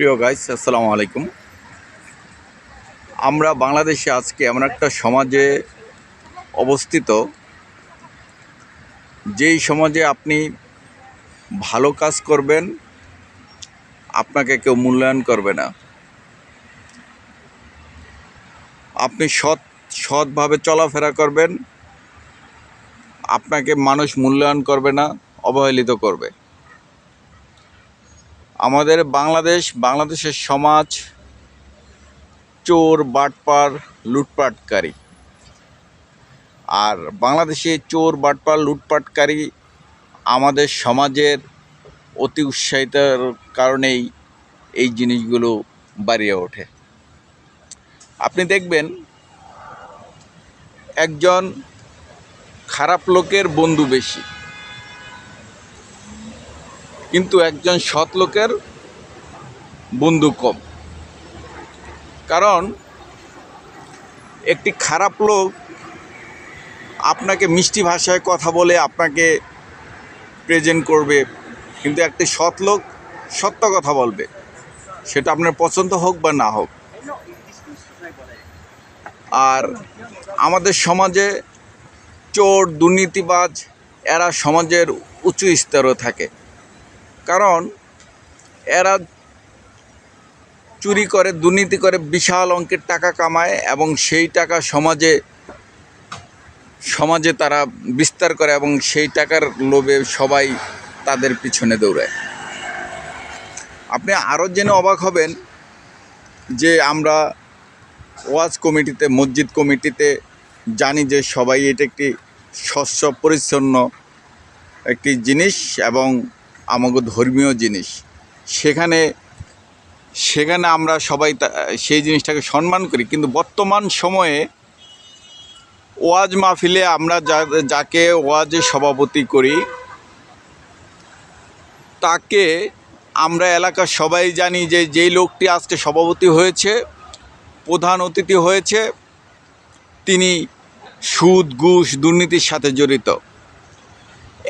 প্রিয় গাইস আসসালামু আলাইকুম। আমরা বাংলাদেশে আজকে এমন একটা সমাজে অবস্থিত, যেই সমাজে আপনি ভালো কাজ করবেন, আপনাকে কেউ মূল্যায়ন করবে না। আপনি সৎ, সৎভাবে চলাফেরা করবেন, আপনাকে মানুষ মূল্যায়ন করবে না, অবহেলিত করবে। আমাদের বাংলাদেশ, বাংলাদেশের সমাজ, চোর, বাটপার, লুটপাটকারী। আর বাংলাদেশে চোর, বাটপার, লুটপাটকারী আমাদের সমাজের অতি উৎসাহিতার কারণেই এই জিনিসগুলো বাড়িয়ে ওঠে। আপনি দেখবেন, একজন খারাপ লোকের বন্ধু বেশি। কিন্তু একজন সৎ লোকের বন্ধু কম। কারণ একটি খারাপ লোক আপনাকে মিষ্টি ভাষায় কথা বলে আপনাকে প্রেজেন্ট করবে, কিন্তু একটি সৎ লোক সত্য কথা বলবে। সেটা আপনার পছন্দ হোক বা না হোক। আর আমাদের সমাজে চোর, দুর্নীতিবাজ, এরা সমাজের উঁচু স্তরে থাকে। কারণ এরা চুরি করে, দুর্নীতি করে বিশাল অঙ্কের টাকা কামায় এবং সেই টাকা সমাজে সমাজে তারা বিস্তার করে এবং সেই টাকার লোভে সবাই তাদের পিছনে দৌড়ায়। আপনি আরও জেনে অবাক হবেন যে আমরা ওয়াজ কমিটিতে, মসজিদ কমিটিতে জানি যে সবাই এটা একটি স্বচ্ছ, পরিচ্ছন্ন একটি জিনিস এবং আমাকে ধর্মীয় জিনিস। সেখানে সেখানে আমরা সবাই সেই জিনিসটাকে সম্মান করি। কিন্তু বর্তমান সময়ে ওয়াজ মাহফিলে আমরা যাকে ওয়াজে সভাপতি করি, তাকে আমরা এলাকার সবাই জানি যে যেই লোকটি আজকে সভাপতি হয়েছে, প্রধান অতিথি হয়েছে, তিনি সুদ, ঘুষ, দুর্নীতির সাথে জড়িত।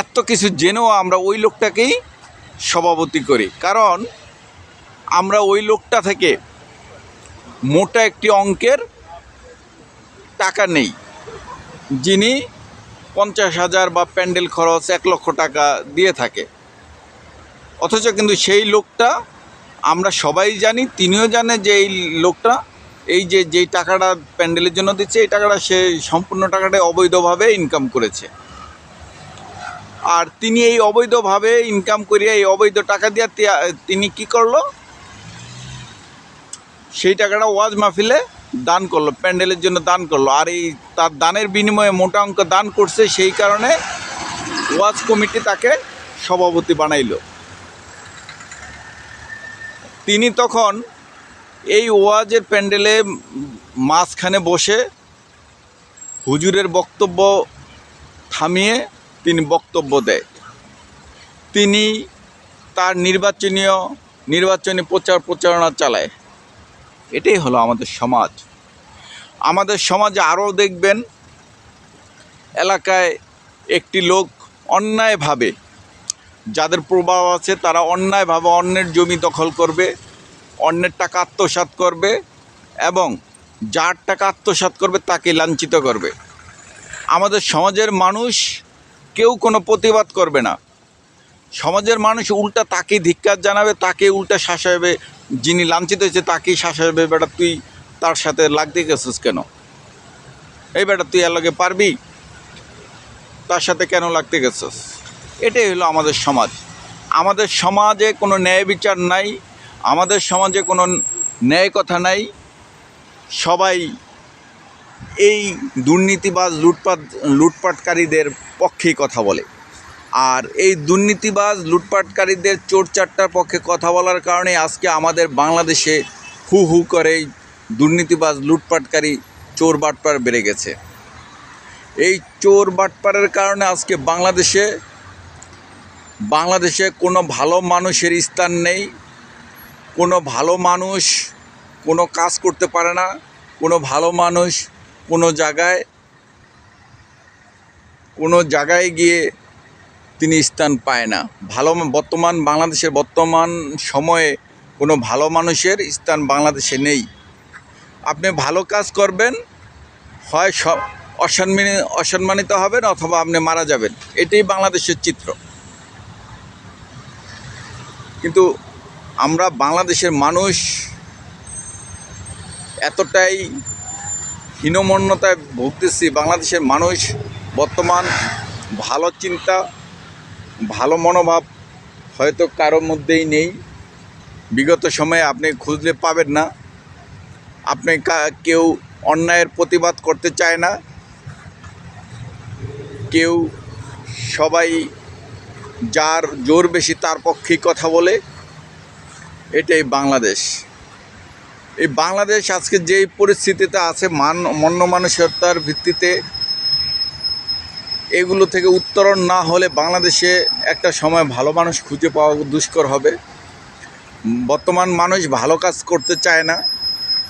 এত কিছু জেনেও আমরা ওই লোকটাকেই সভাপতি করি। কারণ আমরা ওই লোকটা থেকে মোটা একটি অঙ্কের টাকা নেই। যিনি পঞ্চাশ হাজার বা প্যান্ডেল খরচ এক লক্ষ টাকা দিয়ে থাকে। অথচ কিন্তু সেই লোকটা, আমরা সবাই জানি, তিনিও জানে যে এই লোকটা এই যে যেই টাকাটা প্যান্ডেলের জন্য দিচ্ছে, এই টাকাটা সে সম্পূর্ণ টাকাটা অবৈধভাবে ইনকাম করেছে। আর তিনি এই অবৈধভাবে ইনকাম করিয়া এই অবৈধ টাকা দিয়ে তিনি কি করল? সেই টাকাটা ওয়াজ মাহফিলে দান করল, প্যান্ডেলের জন্য দান করল। আর এই তার দানের বিনিময়ে মোটা অঙ্ক দান করছে, সেই কারণে ওয়াজ কমিটি তাকে সভাপতি বানাইল। তিনি তখন এই ওয়াজের প্যান্ডেলে মাঝখানে বসে হুজুরের বক্তব্য থামিয়ে তিনি বক্তব্য দেয়। তিনি তার নির্বাচনীয় নির্বাচনী প্রচার প্রচারণা চালায়। এটাই হলো আমাদের সমাজ। আমাদের সমাজে আরও দেখবেন, এলাকায় একটি লোক অন্যায়ভাবে, যাদের প্রভাব আছে তারা অন্যায়ভাবে অন্যের জমি দখল করবে, অন্যের টাকা আত্মসাৎ করবে এবং যার টাকা আত্মসাৎ করবে তাকে লাঞ্ছিত করবে। আমাদের সমাজের মানুষ কেউ কোনো প্রতিবাদ করবে না। সমাজের মানুষ উল্টা তাকে ধিক্কার জানাবে তাকে উল্টা শাসাবে, যিনি লাঞ্ছিত হয়েছে তাকেই শাসাবে, বেটা, তুই তার সাথে লাগতে গেছিস কেন? এই বেটা, তুই এর লগে পারবি? তার সাথে কেন লাগতে গেছিস এটাই হলো আমাদের সমাজ। আমাদের সমাজে কোনো ন্যায় বিচার নাই, আমাদের সমাজে কোনো ন্যায় কথা নাই। সবাই এই দুর্নীতিবাজ লুটপাট লুটপাটকারীদের পক্ষেই কথা বলে। আর এই দুর্নীতিবাজ লুটপাটকারীদের চোর চারটার পক্ষে কথা বলার কারণে আজকে আমাদের বাংলাদেশে হু হু করে দুর্নীতিবাজ লুটপাটকারী চোর বাটপার বেড়ে গেছে। এই চোর বাটপারের কারণে আজকে বাংলাদেশে বাংলাদেশে কোনো ভালো মানুষের স্থান নেই, কোনো ভালো মানুষ কোনো কাজ করতে পারে না, কোনো ভালো মানুষ কোনো জায়গায় কোনো জায়গায় গিয়ে তিনি স্থান পায় না। ভালো বর্তমান বাংলাদেশের বর্তমান সময়ে কোনো ভালো মানুষের স্থান বাংলাদেশে নেই। আপনি ভালো কাজ করবেন, হয় স অসম্মানিত অসম্মানিত হবেন অথবা আপনি মারা যাবেন। এটাই বাংলাদেশের চিত্র। কিন্তু আমরা বাংলাদেশের মানুষ এতটাই হীনমন্যতায় ভুগতেছি। বাংলাদেশের মানুষ বর্তমান ভালো চিন্তা, ভালো মনোভাব হয়তো কারোর মধ্যেই নেই। বিগত সময়ে আপনি খুঁজলে পাবেন না। আপনি কেউ অন্যায়ের প্রতিবাদ করতে চায় না। কেউ সবাই যার জোর বেশি তার পক্ষেই কথা বলে। এটাই বাংলাদেশ। এই বাংলাদেশ আজকে যেই পরিস্থিতিতে আছে, মান মন্য মানসিকতার ভিত্তিতে এগুলো থেকে উত্তরণ না হলে বাংলাদেশে একটা সময় ভালো মানুষ খুঁজে পাওয়া দুষ্কর হবে। বর্তমান মানুষ ভালো কাজ করতে চায় না।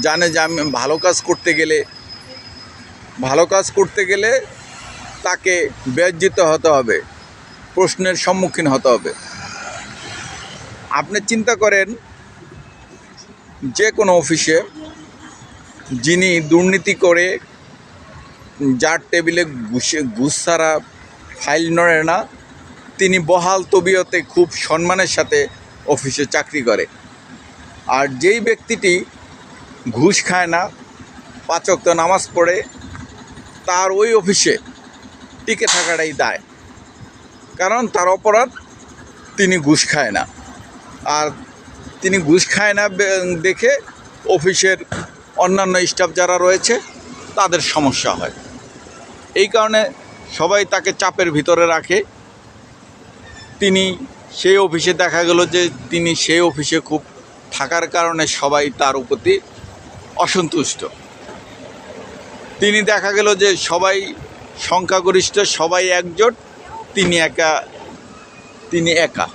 জানে যে আমি ভালো কাজ করতে গেলে, ভালো কাজ করতে গেলে তাকে ব্যর্জিত হতে হবে, প্রশ্নের সম্মুখীন হতে হবে। আপনি চিন্তা করেন যে কোনো অফিসে যিনি দুর্নীতি করে যার টেবিলে ঘুষে ঘুষ ছাড়া ফাইল নড়ে না, তিনি বহাল তবিয়তে খুব সম্মানের সাথে অফিসে চাকরি করে। আর যেই ব্যক্তিটি ঘুষ খায় না পাচক তো নামাজ পড়ে, তার ওই অফিসে টিকে থাকাটাই দায়। কারণ তার অপরাধ, তিনি ঘুষ খায় না। আর তিনি ঘুষ খায় না দেখে অফিসের অন্যান্য স্টাফ যারা রয়েছে, তাদের সমস্যা হয়। এই কারণে সবাই তাকে চাপের ভিতরে রাখে। তিনি সেই অফিসে দেখা গেল যে তিনি সেই অফিসে খুব থাকার কারণে সবাই তার প্রতি অসন্তুষ্ট। তিনি দেখা গেল যে সবাই সংখ্যাগরিষ্ঠ, সবাই একজোট, তিনি একা তিনি একা।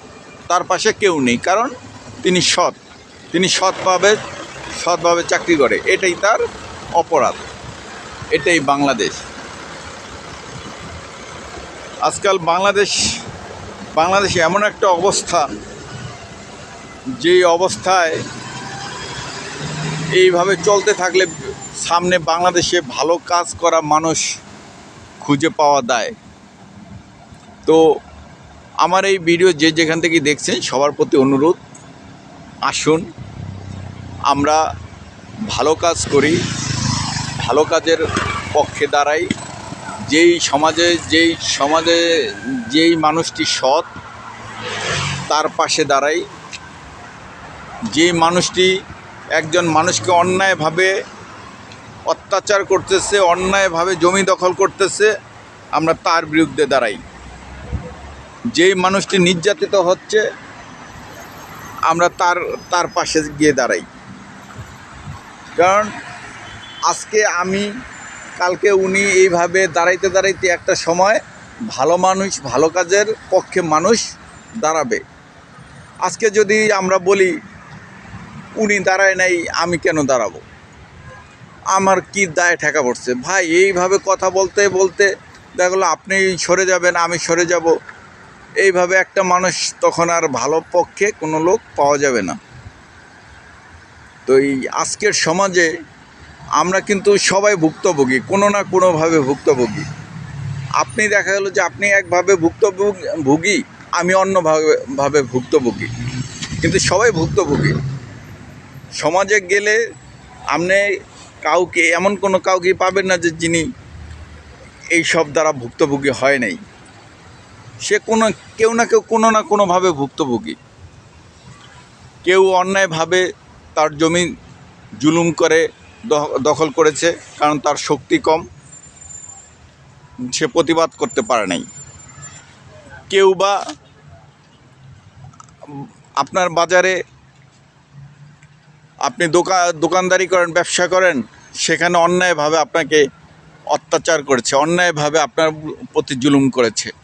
তার পাশে কেউ নেই। কারণ তিনি সৎ। তিনি সৎভাবে সৎভাবে চাকরি করে। এটাই তার অপরাধ। এটাই বাংলাদেশ। আজকাল বাংলাদেশ, বাংলাদেশে এমন একটা অবস্থা, যেই অবস্থায় এইভাবে চলতে থাকলে সামনে বাংলাদেশে ভালো কাজ করা মানুষ খুঁজে পাওয়া দায়। তো আমার এই ভিডিও যে যেখান থেকে দেখছেন, সবার প্রতি অনুরোধ আসুন, আমরা ভালো কাজ করি, ভালো কাজের পক্ষে দাঁড়াই। যেই সমাজে যেই সমাজে, যেই মানুষটি সৎ, তার পাশে দাঁড়াই। যে মানুষটি একজন মানুষকে অন্যায়ভাবে অত্যাচার করতেছে, অন্যায়ভাবে জমি দখল করতেছে, আমরা তার বিরুদ্ধে দাঁড়াই। যেই মানুষটি নির্যাতিত হচ্ছে আমরা তার তার পাশে গিয়ে দাঁড়াই। কারণ আজকে আমি, কালকে উনি এইভাবে দাঁড়াইতে দাঁড়াইতে একটা সময় ভালো মানুষ, ভালো কাজের পক্ষে মানুষ দাঁড়াবে। আজকে যদি আমরা বলি, উনি দাঁড়ায় নাই, আমি কেন দাঁড়াবো? আমার কি দায় ঠেকা পড়ছে? ভাই, এইভাবে কথা বলতে বলতে দেখল, আপনি সরে যাবেন, আমি সরে যাব। এইভাবে একটা মানুষ তখন আর ভালো পক্ষে কোনো লোক পাওয়া যাবে না। তো এই আজকের সমাজে আমরা কিন্তু সবাই ভুক্তভোগী, কোনো না কোনোভাবে ভুক্তভোগী। আপনি দেখা গেলো যে আপনি একভাবে ভুক্তভোগী, আমি অন্যভাবে ভাবে ভুক্তভোগী। কিন্তু সবাই ভুক্তভোগী। সমাজে গেলে আপনি কাউকে, এমন কোনো কাউকে পাবেন না যে যিনি এই সব দ্বারা ভুক্তভোগী হয় নাই। সে কোনো, কেউ না কেউ কোনো না কোনোভাবে ভুক্তভোগী। কেউ অন্যায়ভাবে তার জমি জুলুম করে দখ- দখল করেছে, কারণ তার শক্তি কম। সে প্রতিবাদ করতে পারে নাই। কেউ বা আপনার বাজারে আপনি দোকান দোকানদারি করেন, ব্যবসা করেন, সেখানে অন্যায়ভাবে আপনাকে অত্যাচার করেছে, অন্যায়ভাবে আপনার প্রতি জুলুম করেছে।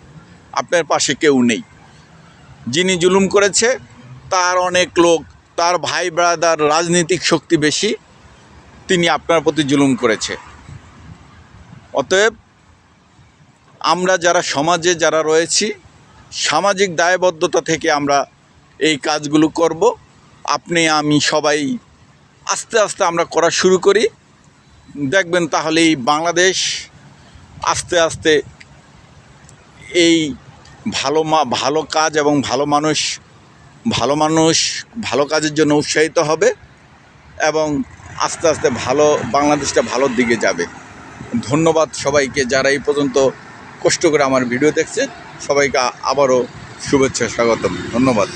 আপনার পাশে কেউ নেই। যিনি জুলুম করেছে, তার অনেক লোক, তার ভাই ব্রাদার রাজনৈতিক শক্তি বেশি, তিনি আপনার প্রতি জুলুম করেছে। অতএব, আমরা যারা সমাজে যারা রয়েছি, সামাজিক দায়বদ্ধতা থেকে আমরা এই কাজগুলো করব। আপনি, আমি সবাই আস্তে আস্তে আমরা করা শুরু করি। দেখবেন তাহলে এই বাংলাদেশ আস্তে আস্তে এই ভালো মা, ভালো কাজ এবং ভালো মানুষ ভালো মানুষ ভালো কাজের জন্য উৎসাহিত হবে এবং আস্তে আস্তে ভালো বাংলাদেশটা ভালোর দিকে যাবে। ধন্যবাদ সবাইকে যারা এই পর্যন্ত কষ্ট করে আমার ভিডিও দেখছে। সবাইকে আবারও শুভেচ্ছা, স্বাগতম। ধন্যবাদ।